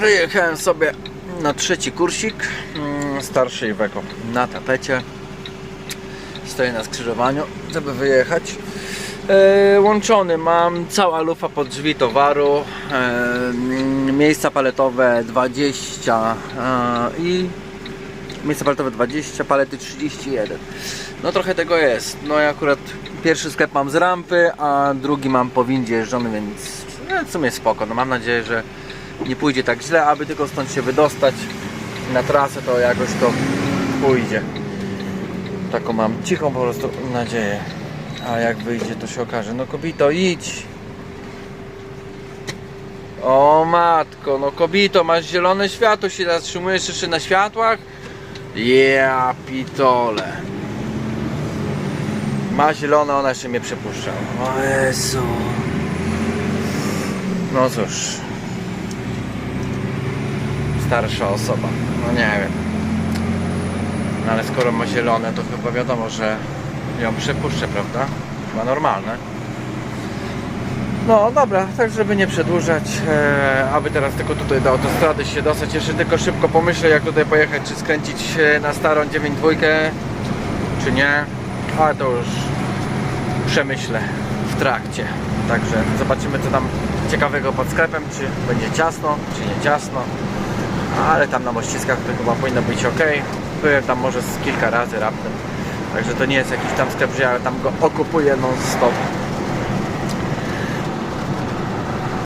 Wyjechałem sobie na trzeci kursik. mm, Starszy Iveco na tapecie. Stoję na skrzyżowaniu, żeby wyjechać. E, łączony mam cała lufa pod drzwi towaru. E, miejsca paletowe 20 e, i miejsca paletowe 20, palety 31. No trochę tego jest. No ja akurat pierwszy sklep mam z rampy, a drugi mam po windzie jeżdżony, więc no, w sumie spoko. No mam nadzieję, że nie pójdzie tak źle, aby tylko stąd się wydostać na trasę, to jakoś to pójdzie. Taką mam cichą po prostu nadzieję. A jak wyjdzie, to się okaże. No kobito, idź! O matko, no kobito, masz zielone światło, się zatrzymujesz jeszcze na światłach? Ja pitole. Ma zielone, ona jeszcze mnie przepuszcza. O Jezu. No cóż. Starsza osoba. No nie wiem. No ale skoro ma zielone, to chyba wiadomo, że ją przepuszczę, prawda? Chyba normalne. No dobra, tak żeby nie przedłużać, e, aby teraz tylko tutaj do autostrady się dostać, jeszcze tylko szybko pomyślę jak tutaj pojechać, czy skręcić e, na starą 9.2, czy nie, ale to już przemyślę w trakcie. Także zobaczymy co tam ciekawego pod sklepem, czy będzie ciasno, czy nie ciasno, ale tam na mościskach to chyba powinno być ok. Byłem tam może z kilka razy raptem, także to nie jest jakiś tam sklep, że ja tam go okupuję non stop.